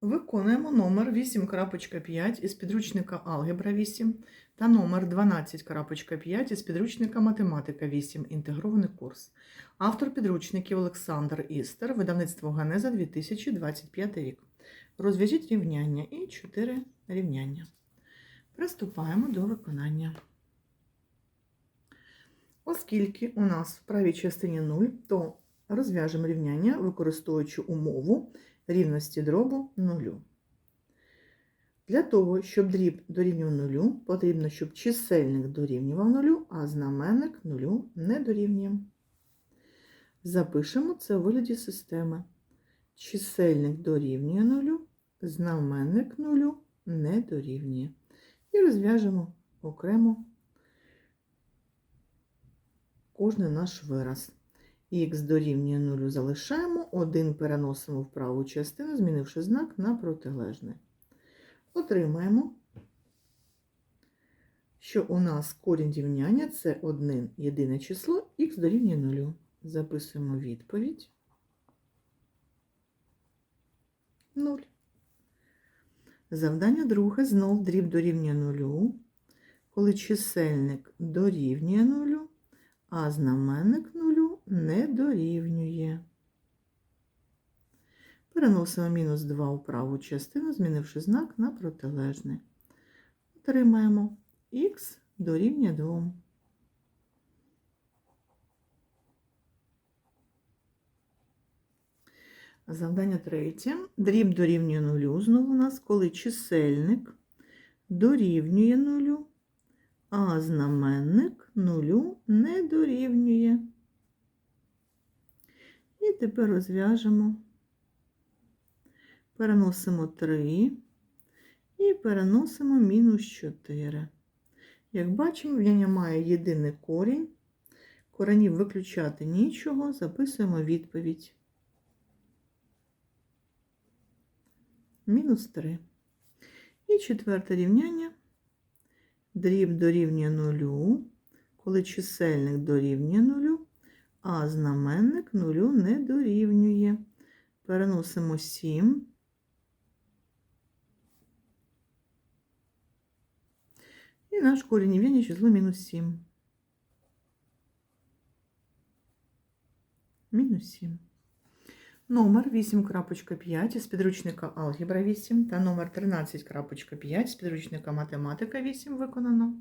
Виконуємо номер 8.5 із підручника Алгебра 8 та номер 12.5 із підручника Математика 8. Інтегрований курс. Автор підручників Олександр Істер, видавництво Ганеза 2025 рік. Розв'яжіть рівняння і 4 рівняння. Приступаємо до виконання. Оскільки у нас в правій частині 0, то розв'яжемо рівняння, використовуючи умову рівності дробу нулю. Для того, щоб дріб дорівнював нулю, потрібно, щоб чисельник дорівнював нулю, а знаменник нулю не дорівнює. Запишемо це у вигляді системи. Чисельник дорівнює нулю, знаменник нулю не дорівнює. І розв'яжемо окремо кожний наш вираз. Х дорівнює 0 залишаємо, 1 переносимо в праву частину, змінивши знак на протилежний. Отримаємо, що у нас корінь рівняння це одне єдине число, х дорівнює 0. Записуємо відповідь 0. Завдання друге знов дріб дорівнює 0, коли чисельник дорівнює 0, а знаменник 0 не дорівнює. Переносимо мінус 2 у праву частину, змінивши знак на протилежний. Отримаємо х дорівнює 2. Завдання третє. Дріб дорівнює нулю. Знову у нас, коли чисельник дорівнює нулю, а знаменник нулю не дорівнює. І тепер розв'яжемо, переносимо 3 і переносимо мінус 4. Як бачимо, рівняння має єдиний корінь. Коренів виключати нічого, записуємо відповідь. Мінус 3. І четверте рівняння. Дріб дорівнює нулю, коли чисельник дорівнює нулю, а знаменник нулю не дорівнює. Переносимо 7. І наш корінь рівняння число мінус 7. Мінус 7. Номер 8.5 з підручника Алгебра 8 та номер 13.5 з підручника Математика 8 виконано.